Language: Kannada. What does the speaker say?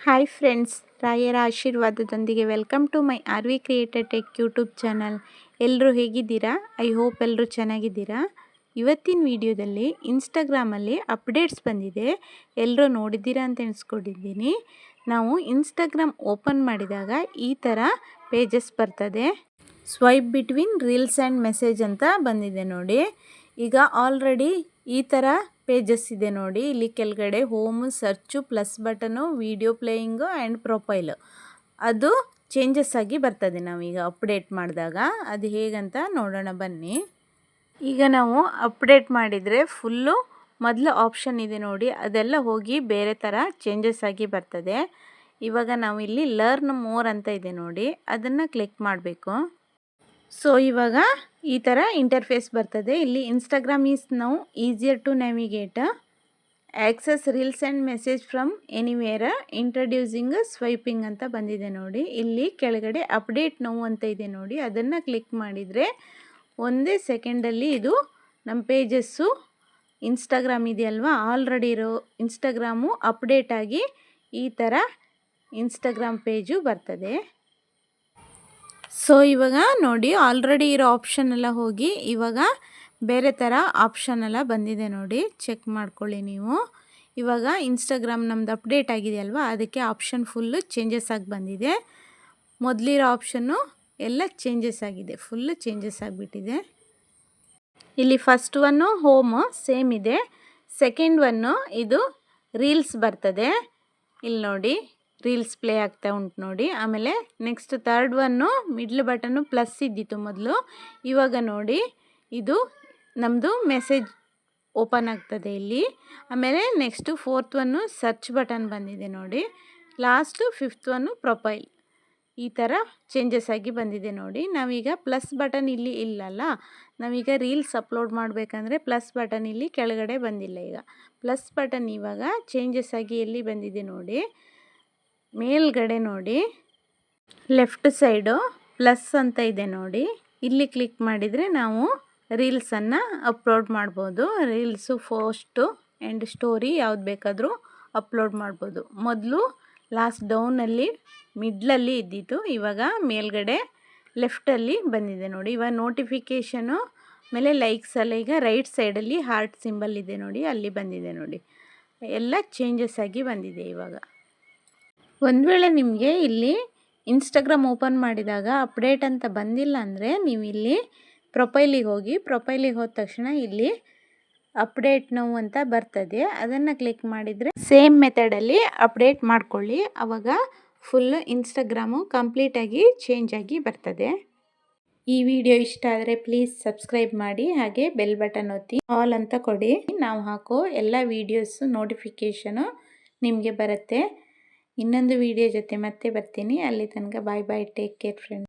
ಹಾಯ್ ಫ್ರೆಂಡ್ಸ್ ರಾಯರ ಆಶೀರ್ವಾದದೊಂದಿಗೆ welcome to my R V creator tech YouTube channel ಎಲ್ಲರೂ ಹೇಗಿದ್ದೀರಾ? ಐ ಹೋಪ್ ಎಲ್ಲರೂ ಚೆನ್ನಾಗಿದ್ದೀರಾ? ಇವತ್ತಿನ ವಿಡಿಯೋದಲ್ಲಿ ಇನ್ಸ್ಟಾಗ್ರಾಮಲ್ಲಿ ಅಪ್ಡೇಟ್ಸ್ ಬಂದಿದೆ. ಎಲ್ಲರೂ ನೋಡಿದ್ದೀರಾ ಅಂತ ಎಣಿಸ್ಕೊಂಡಿದ್ದೀನಿ. ನಾವು ಇನ್ಸ್ಟಾಗ್ರಾಮ್ ಓಪನ್ ಮಾಡಿದಾಗ ಈ ಥರ ಪೇಜಸ್ ಬರ್ತದೆ. Swipe between reels and message ಅಂತ ಬಂದಿದೆ ನೋಡಿ. ಈಗ ಆಲ್ರೆಡಿ ಈ ಥರ ಪೇಜಸ್ ಇದೆ ನೋಡಿ. ಇಲ್ಲಿ ಕೆಳಗಡೆ home search plus button video playing and profile ಅದು ಚೇಂಜಸ್ ಆಗಿ ಬರ್ತದೆ ನಾವೀಗ ಅಪ್ಡೇಟ್ ಮಾಡಿದಾಗ. ಅದು ಹೇಗಂತ ನೋಡೋಣ ಬನ್ನಿ. ಈಗ ನಾವು ಅಪ್ಡೇಟ್ ಮಾಡಿದರೆ ಫುಲ್ಲು ಮೊದಲು ಆಪ್ಷನ್ ಇದೆ ನೋಡಿ. ಅದೆಲ್ಲ ಹೋಗಿ ಬೇರೆ ಥರ ಚೇಂಜಸ್ ಆಗಿ ಬರ್ತದೆ. ಇವಾಗ ಇಲ್ಲಿ ಲರ್ನ್ ಮೋರ್ ಅಂತ ಇದೆ ನೋಡಿ. ಅದನ್ನು ಕ್ಲಿಕ್ ಮಾಡಬೇಕು. ಸೊ ಇವಾಗ ಈ ಥರ ಇಂಟರ್ಫೇಸ್ ಬರ್ತದೆ. ಇಲ್ಲಿ Instagram is now easier to navigate access reels and message from anywhere introducing swiping ಅಂತ ಬಂದಿದೆ ನೋಡಿ. ಇಲ್ಲಿ ಕೆಳಗಡೆ ಅಪ್ಡೇಟ್ ನೋವು ಅಂತ ಇದೆ ನೋಡಿ. ಅದನ್ನು ಕ್ಲಿಕ್ ಮಾಡಿದರೆ ಒಂದೇ ಸೆಕೆಂಡಲ್ಲಿ ಇದು ನಮ್ಮ ಪೇಜಸ್ಸು ಇನ್ಸ್ಟಾಗ್ರಾಮ್ ಇದೆಯಲ್ವಾ ಆಲ್ರೆಡಿ ಇರೋ ಇನ್ಸ್ಟಾಗ್ರಾಮು ಅಪ್ಡೇಟ್ ಆಗಿ ಈ ಥರ ಇನ್ಸ್ಟಾಗ್ರಾಮ್ ಪೇಜು ಬರ್ತದೆ. ಸೊ ಇವಾಗ ನೋಡಿ ಆಲ್ರೆಡಿ ಇರೋ ಆಪ್ಷನ್ ಎಲ್ಲ ಹೋಗಿ, ಇವಾಗ ಬೇರೆ ಥರ ಆಪ್ಷನ್ ಎಲ್ಲ ಬಂದಿದೆ ನೋಡಿ. ಚೆಕ್ ಮಾಡ್ಕೊಳ್ಳಿ ನೀವು. ಇವಾಗ ಇನ್ಸ್ಟಾಗ್ರಾಮ್ ನಮ್ದು ಅಪ್ಡೇಟ್ ಆಗಿದೆಯಲ್ವ? ಅದಕ್ಕೆ ಆಪ್ಷನ್ ಫುಲ್ಲು ಚೇಂಜಸ್ ಆಗಿ ಬಂದಿದೆ. ಮೊದಲಿರೋ ಆಪ್ಷನ್ನು ಎಲ್ಲ ಚೇಂಜಸ್ ಆಗಿದೆ. ಫುಲ್ಲು ಚೇಂಜಸ್ ಆಗಿಬಿಟ್ಟಿದೆ. ಇಲ್ಲಿ ಫಸ್ಟ್ ಒನ್ನು ಹೋಮು ಸೇಮ್ ಇದೆ. ಸೆಕೆಂಡ್ ಒನ್ನು ಇದು ರೀಲ್ಸ್ ಬರ್ತದೆ. ಇಲ್ಲಿ ನೋಡಿ. ರೀಲ್ಸ್ ಪ್ಲೇ ಆಗ್ತಾ ಉಂಟು ನೋಡಿ. ಆಮೇಲೆ next third one middle button plus ಇದ್ದಿತ್ತು ಮೊದಲು. ಇವಾಗ ನೋಡಿ, ಇದು ನಮ್ಮದು ಮೆಸೇಜ್ ಓಪನ್ ಆಗ್ತದೆ ಇಲ್ಲಿ. ಆಮೇಲೆ next fourth one search button ಬಂದಿದೆ ನೋಡಿ. Last fifth one profile. ಈ ಥರ ಚೇಂಜಸ್ ಆಗಿ ಬಂದಿದೆ ನೋಡಿ. ನಾವೀಗ ಪ್ಲಸ್ ಬಟನ್ ಇಲ್ಲಿ ಇಲ್ಲಲ್ಲ. ನಾವೀಗ ರೀಲ್ಸ್ ಅಪ್ಲೋಡ್ ಮಾಡಬೇಕಂದ್ರೆ ಪ್ಲಸ್ ಬಟನ್ ಇಲ್ಲಿ ಕೆಳಗಡೆ ಬಂದಿಲ್ಲ ಈಗ. ಪ್ಲಸ್ ಬಟನ್ ಇವಾಗ ಚೇಂಜಸ್ ಆಗಿ ಎಲ್ಲಿ ಬಂದಿದೆ ನೋಡಿ. ಮೇಲ್ಗಡೆ ನೋಡಿ. ಲೆಫ್ಟ್ ಸೈಡು ಪ್ಲಸ್ ಅಂತ ಇದೆ ನೋಡಿ. ಇಲ್ಲಿ ಕ್ಲಿಕ್ ಮಾಡಿದರೆ ನಾವು ರೀಲ್ಸನ್ನು ಅಪ್ಲೋಡ್ ಮಾಡ್ಬೋದು. ರೀಲ್ಸು ಫೋಸ್ಟು ಆ್ಯಂಡ್ ಸ್ಟೋರಿ ಯಾವ್ದು ಬೇಕಾದರೂ ಅಪ್ಲೋಡ್ ಮಾಡ್ಬೋದು. ಮೊದಲು ಲಾಸ್ಟ್ ಡೌನಲ್ಲಿ ಮಿಡ್ಲಲ್ಲಿ ಇದ್ದಿತ್ತು. ಇವಾಗ ಮೇಲ್ಗಡೆ ಲೆಫ್ಟಲ್ಲಿ ಬಂದಿದೆ ನೋಡಿ. ಇವಾಗ ನೋಟಿಫಿಕೇಷನು ಆಮೇಲೆ ಲೈಕ್ಸ್ ಈಗ ರೈಟ್ ಸೈಡಲ್ಲಿ ಹಾರ್ಟ್ ಸಿಂಬಲ್ ಇದೆ ನೋಡಿ. ಅಲ್ಲಿ ಬಂದಿದೆ ನೋಡಿ. ಎಲ್ಲ ಚೇಂಜಸ್ ಆಗಿ ಬಂದಿದೆ ಇವಾಗ. ಒಂದು ವೇಳೆ ನಿಮಗೆ ಇಲ್ಲಿ ಇನ್ಸ್ಟಾಗ್ರಾಮ್ ಓಪನ್ ಮಾಡಿದಾಗ ಅಪ್ಡೇಟ್ ಅಂತ ಬಂದಿಲ್ಲ ಅಂದರೆ ನೀವು ಇಲ್ಲಿ ಪ್ರೊಫೈಲಿಗೆ ಹೋಗಿ ಪ್ರೊಫೈಲಿಗೆ ಹೋದ ತಕ್ಷಣ ಇಲ್ಲಿ ಅಪ್ಡೇಟ್ ನೋವು ಅಂತ ಬರ್ತದೆ. ಅದನ್ನು ಕ್ಲಿಕ್ ಮಾಡಿದರೆ ಸೇಮ್ ಮೆಥಡಲ್ಲಿ ಅಪ್ಡೇಟ್ ಮಾಡ್ಕೊಳ್ಳಿ. ಆವಾಗ ಫುಲ್ ಇನ್ಸ್ಟಾಗ್ರಾಮು ಕಂಪ್ಲೀಟಾಗಿ ಚೇಂಜ್ ಆಗಿ ಬರ್ತದೆ. ಈ ವಿಡಿಯೋ ಇಷ್ಟ ಆದರೆ ಪ್ಲೀಸ್ ಸಬ್ಸ್ಕ್ರೈಬ್ ಮಾಡಿ, ಹಾಗೆ ಬೆಲ್ ಬಟನ್ ಒತ್ತಿ ಆಲ್ ಅಂತ ಕೊಡಿ. ನಾವು ಹಾಕೋ ಎಲ್ಲ ವೀಡಿಯೋಸು ನೋಟಿಫಿಕೇಷನು ನಿಮಗೆ ಬರುತ್ತೆ. ಇನ್ನೊಂದು ವಿಡಿಯೋ ಜೊತೆ ಮತ್ತೆ ಬರ್ತೀನಿ. ಅಲ್ಲಿ ತನಕ bye bye take care friend